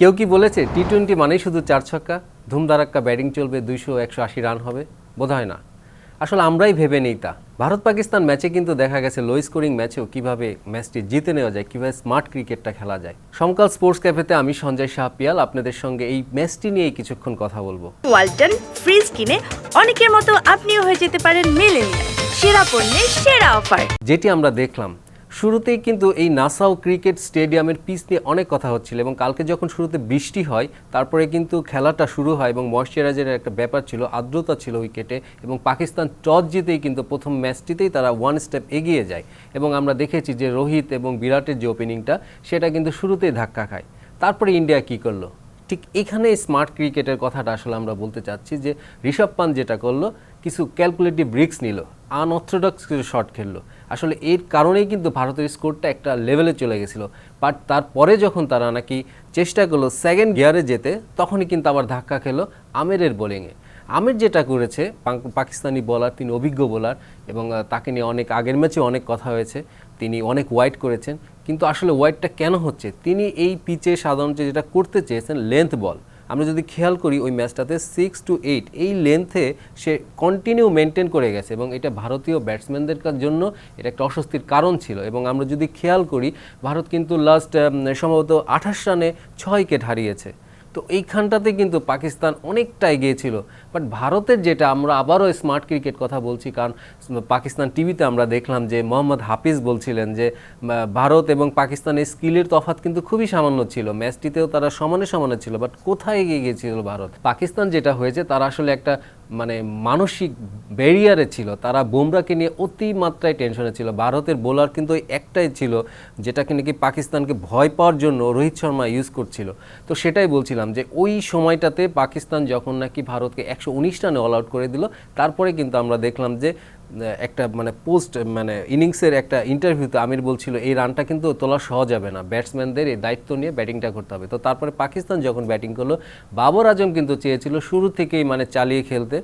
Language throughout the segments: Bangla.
কেউ কি বলেছে টি টোয়েন্টি মানেই শুধু চার ছক্কা? ধুমধারাক্কা ব্যাটিং চলবে দুইশো একশো আশি রান হবে? বোধ হয় না। আসলে আমরাই ভেবে নেই তা। ভারত পাকিস্তান ম্যাচে কিন্তু দেখা গেছে লো স্কোরিং ম্যাচেও কীভাবে ম্যাচটি জিতে নেওয়া যায় কীভাবে স্মার্ট ক্রিকেটটা খেলা যায়। সমকাল স্পোর্টস ক্যাফেতে আমি সঞ্জয় শাহ পিয়াল আপনাদের সঙ্গে এই ম্যাচটি নিয়ে কিছুক্ষণ কথা বলব। ওয়ালটন ফ্রিজ কিনে অনেকের মতো আপনিও হয়ে যেতে পারেন মেলেনিয়া সেরা পণ্যের সেরা অফার। যেটি আমরা দেখলাম শুরুতেই কিন্তু এই নাসাও ক্রিকেট স্টেডিয়ামের পিচ নিয়ে অনেক কথা হচ্ছিল এবং কালকে যখন শুরুতে বৃষ্টি হয়, তারপরে কিন্তু খেলাটা শুরু হয় এবং ময়শ্চারাইজারের একটা ব্যাপার ছিল, আর্দ্রতা ছিল উইকেটে এবং পাকিস্তান টস জিতেই কিন্তু প্রথম ম্যাচটিতেই তারা ওয়ান স্টেপ এগিয়ে যায় এবং আমরা দেখেছি যে রোহিত এবং বিরাটের যে ওপেনিংটা সেটা কিন্তু শুরুতেই ধাক্কা খায়। তারপরে ইন্ডিয়া কী করল? ঠিক এখানে স্মার্ট ক্রিকেটের কথাটা আসলে আমরা বলতে চাচ্ছি যে ঋষভ পান যেটা করল, কিছু ক্যালকুলেটিভ রিক্স নিল আনঅর্থোডক্স কিছু শট খেললো। আসলে এর কারণেই কিন্তু ভারতের স্কোরটা একটা লেভেলে চলে গেছিল। বাট তারপরে যখন তারা নাকি চেষ্টা করল সেকেন্ড গিয়ারে যেতে, তখনই কিন্তু আবার ধাক্কা খেলো আমেরের বোলিংয়ে আমির যেটা করেছে পাকিস্তানি বোলার তিনি অভিজ্ঞ বোলার এবং তাকে নিয়ে অনেক আগের ম্যাচে অনেক কথা হয়েছে। তিনি অনেক ওয়াইড করেছেন, কিন্তু আসলে ওয়াইডটা কেন হচ্ছে? তিনি এই পিচে সাধারণত যেটা করতে চেয়েছেন লেন্থ বল আমরা যদি খেয়াল করি ওই ম্যাচটাতে সিক্স টু এইট এই লেন্থে সে কন্টিনিউ মেনটেন করে গেছে এবং এটা ভারতীয় ব্যাটসম্যানদের জন্য এটা একটা অস্বস্তির কারণ ছিল। এবং আমরা যদি খেয়াল করি, ভারত কিন্তু লাস্ট সম্ভবত আঠাশ রানে ছয় উইকেট হারিয়েছে। তো এইখানটাতে কিন্তু পাকিস্তান অনেকটা এগিয়েছিল বাট ভারতের যেটা, আমরা আবারও স্মার্ট ক্রিকেট কথা বলছি, কারণ পাকিস্তান টিভিতে আমরা দেখলাম যে মোহাম্মদ হাফিজ বলছিলেন যে ভারত এবং পাকিস্তানের স্কিলের তফাত কিন্তু খুবই সামান্য ছিল। ম্যাচটিতেও তারা সমানে সমানে ছিল বাট কোথায় এগিয়ে গিয়েছিল ভারত? পাকিস্তান যেটা হয়েছে, তারা আসলে একটা মানে মানসিক ব্যারিয়ারে ছিল, তারা বুমরাকে নিয়ে অতিমাত্রায় টেনশনে ছিল। ভারতের বোলার কিন্তু একটাই ছিল, যেটাকে নাকি পাকিস্তানকে ভয় পাওয়ার জন্য রোহিত শর্মা ইউজ করছিল। তো সেটাই বলছিলাম যে, ওই সময়টাতে পাকিস্তান যখন নাকি ভারতকে একশো উনিশ রানে অল আউট করে দিল, তারপরে কিন্তু আমরা দেখলাম যে একটা মানে পোস্ট মানে ইনিংসের একটা ইন্টারভিউতে আমির বলছিল, এই রানটা কিন্তু তোলা সহজ হবে না। ব্যাটসম্যানদের এই দায়িত্ব নিয়ে ব্যাটিংটা করতে হবে। তো তারপরে পাকিস্তান যখন ব্যাটিং করল, বাবর আজম কিন্তু চেয়েছিল শুরু থেকেই মানে চালিয়ে খেলতে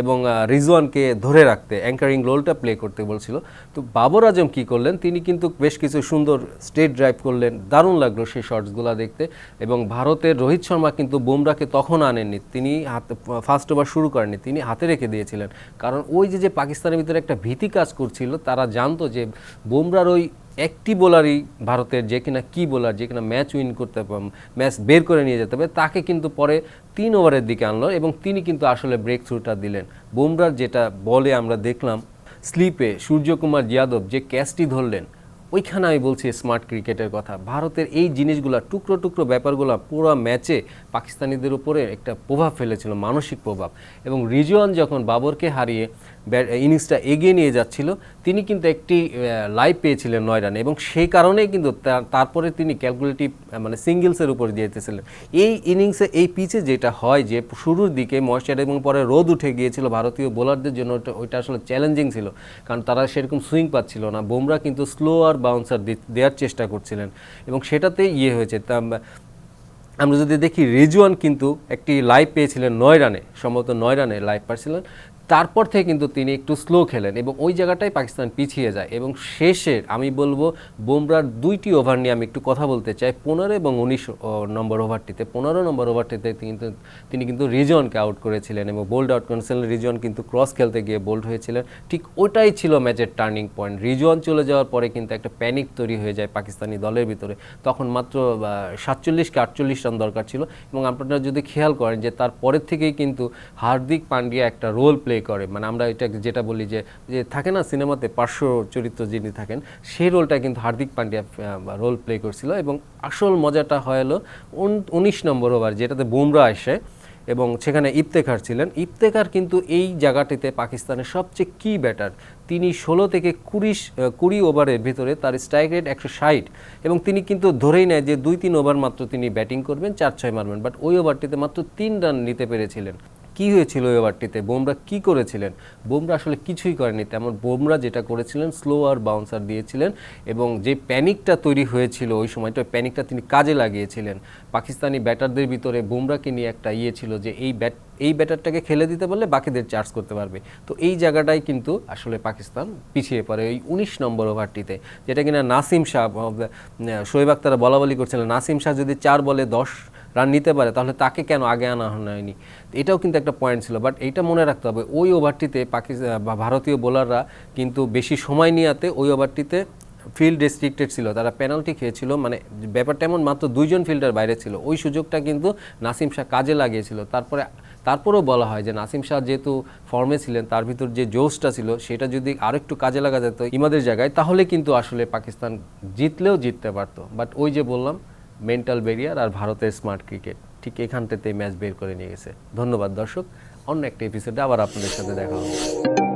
এবং রিজওয়ানকে ধরে রাখতে অ্যাঙ্কারিং রোলটা প্লে করতে বলছিল। তো বাবর আজম কি করলেন? তিনি কিন্তু বেশ কিছু সুন্দর স্টেট ড্রাইভ করলেন, দারুণ লাগল সেই শটসগুলো দেখতে এবং ভারতের রোহিত শর্মা কিন্তু বুমরাকে তখন আনেননি, তিনি হাতে ফার্স্ট ওভার শুরু করেননি, তিনি হাতে রেখে দিয়েছিলেন। কারণ ওই যে যে পাকিস্তানের ভিতরে একটা ভীতি কাজ করছিল। তারা জানতো যে বুমরার ওই একটি বোলারই ভারতের যে কিনা কি বোলার, যে কিনা ম্যাচ উইন করতে ম্যাচ বের করে নিয়ে যেতে হবে তাকে কিন্তু পরে তিন ওভারের দিকে আনলো এবং তিনি কিন্তু আসলে ব্রেক থ্রুটা দিলেন। বুমরার যেটা বলে আমরা দেখলাম, স্লিপে সূর্যকুমার যাদব যে ক্যাচটি ধরলেন ওইখানে আমি বলছি স্মার্ট ক্রিকেটের কথা। ভারতের এই জিনিসগুলো, টুকরো টুকরো ব্যাপারগুলো পুরো ম্যাচে পাকিস্তানিদের উপরে একটা প্রভাব ফেলেছিল, মানসিক প্রভাব। এবং রিজওয়ান যখন বাবরকে হারিয়ে ইনিংসটা এগিয়ে নিয়ে যাচ্ছিল তিনি কিন্তু একটি লাইভ পেয়েছিলেন নয় রানে এবং সেই কারণেই কিন্তু তারপরে তিনি ক্যালকুলেটিভ মানে সিঙ্গেলসের উপর দিয়েছিলেন এই ইনিংসে এই পিচে যেটা হয় যে, শুরুর দিকে ময়শ্চার এবং পরে রোদ উঠে গিয়েছিল ভারতীয় বোলারদের জন্য, ওইটা আসলে চ্যালেঞ্জিং ছিল। কারণ তারা সেরকম সুইং পাচ্ছিল না। বুমরা কিন্তু স্লো আর বাউন্সার দেওয়ার চেষ্টা করছিলেন এবং সেটাতে ইয়ে হয়েছে। তা আমরা যদি দেখি, রিজওয়ান কিন্তু একটি লাইভ পেয়েছিলেন নয় রানে, সম্ভবত নয় রানে লাইভ পাচ্ছিলেন তারপর থেকে কিন্তু তিনি একটু স্লো খেলেন এবং ওই জায়গাটাই পাকিস্তান পিছিয়ে যায় এবং শেষের আমি বলব বুমরার দুইটি ওভার নিয়ে আমি একটু কথা বলতে চাই। পনেরো এবং উনিশ নম্বর ওভারটিতে পনেরো নম্বর ওভারটিতে কিন্তু, তিনি কিন্তু রিজওয়ানকে আউট করেছিলেন এবং বোল্ড আউট করেছিলেন। রিজওয়ান কিন্তু ক্রস খেলতে গিয়ে বোল্ড হয়েছিলেন। ঠিক ওটাই ছিল ম্যাচের টার্নিং পয়েন্ট রিজওয়ান চলে যাওয়ার পরে কিন্তু একটা প্যানিক তৈরি হয়ে যায় পাকিস্তানি দলের ভিতরে। তখন মাত্র সাতচল্লিশ কি আটচল্লিশ রান দরকার ছিল এবং আপনারা যদি খেয়াল করেন যে তার পরের থেকেই কিন্তু হার্দিক পান্ডিয়া একটা রোল প্লে করে। মানে আমরা এটা যেটা বলি যে যে থাকে না সিনেমাতে পার্শ্ব চরিত্র যিনি থাকেন, সেই রোলটা কিন্তু হার্দিক পান্ডিয়া রোল প্লে করছিল এবং আসল মজাটা হয় হলো উনিশ নম্বর ওভার যেটাতে বুমরা আসে এবং সেখানে ইফতেখার ছিলেন। ইফতেখার কিন্তু এই জায়গাটিতে পাকিস্তানের সবচেয়ে কি ব্যাটার তিনি ষোলো থেকে কুড়ি কুড়ি ওভারের ভিতরে তার স্ট্রাইক রেট একশো ষাট এবং তিনি কিন্তু ধরেই নেয় যে দুই তিন ওভার মাত্র তিনি ব্যাটিং করবেন চার ছয় মারবেন। বাট ওই ওভারটিতে মাত্র তিন রান নিতে পেরেছিলেন। কি হয়েছিল ওই ওভারটিতে? বুমরা কি করেছিলেন? বুমরা আসলে কিছুই করেনি। তেমন বুমরা যেটা করেছিলেন স্লো আর বাউন্সার দিয়েছিলেন এবং যে প্যানিকটা তৈরি হয়েছিল ওই সময়টা, ওই প্যানিকটা তিনি কাজে লাগিয়েছিলেন। পাকিস্তানি ব্যাটারদের ভিতরে বুমরাকে নিয়ে একটা ইয়ে ছিল যে, এই ব্যাট এই ব্যাটারটাকে খেলে দিতে পারলে বাকিদের চার্জ করতে পারবে। তো এই জায়গাটাই কিন্তু আসলে পাকিস্তান পিছিয়ে পড়ে ওই উনিশ নম্বর ওভারটিতে, যেটা কিনা নাসিম শাহ শোয়েব আক্তারা বলা বলি করছিলেন। নাসিম শাহ যদি চার বলে দশ রান নিতে পারে, তাহলে তাকে কেন আগে আনা হয়নি? এটাও কিন্তু একটা পয়েন্ট ছিল বাট এইটা মনে রাখতে হবে, ওই ওভারটিতে পাকিস্তান ভারতীয় বোলাররা কিন্তু বেশি সময় নিয়াতে ওই ওভারটিতে ফিল্ড রেস্ট্রিক্টেড ছিল, তারা পেনাল্টি খেয়েছিল মানে ব্যাপারটা এমন, মাত্র দুইজন ফিল্ডার বাইরে ছিল, ওই সুযোগটা কিন্তু নাসিম শাহ কাজে লাগিয়েছিল, তারপরে, তারপরেও বলা হয় যে নাসিম শাহ যেহেতু ফর্মে ছিলেন, তার ভিতর যে জোশটা ছিল, সেটা যদি আরও একটু কাজে লাগা যেত ইমাদের জায়গায়, তাহলে কিন্তু আসলে পাকিস্তান জিতলেও জিততে পারতো বাট ওই যে বললাম মেন্টাল ব্যারিয়ার আর ভারতের স্মার্ট ক্রিকেট ঠিক এখানটাতে ম্যাচ বের করে নিয়ে গেছে। ধন্যবাদ দর্শক, অন্য একটা এপিসোডে আবার আপনাদের সাথে দেখা হবে।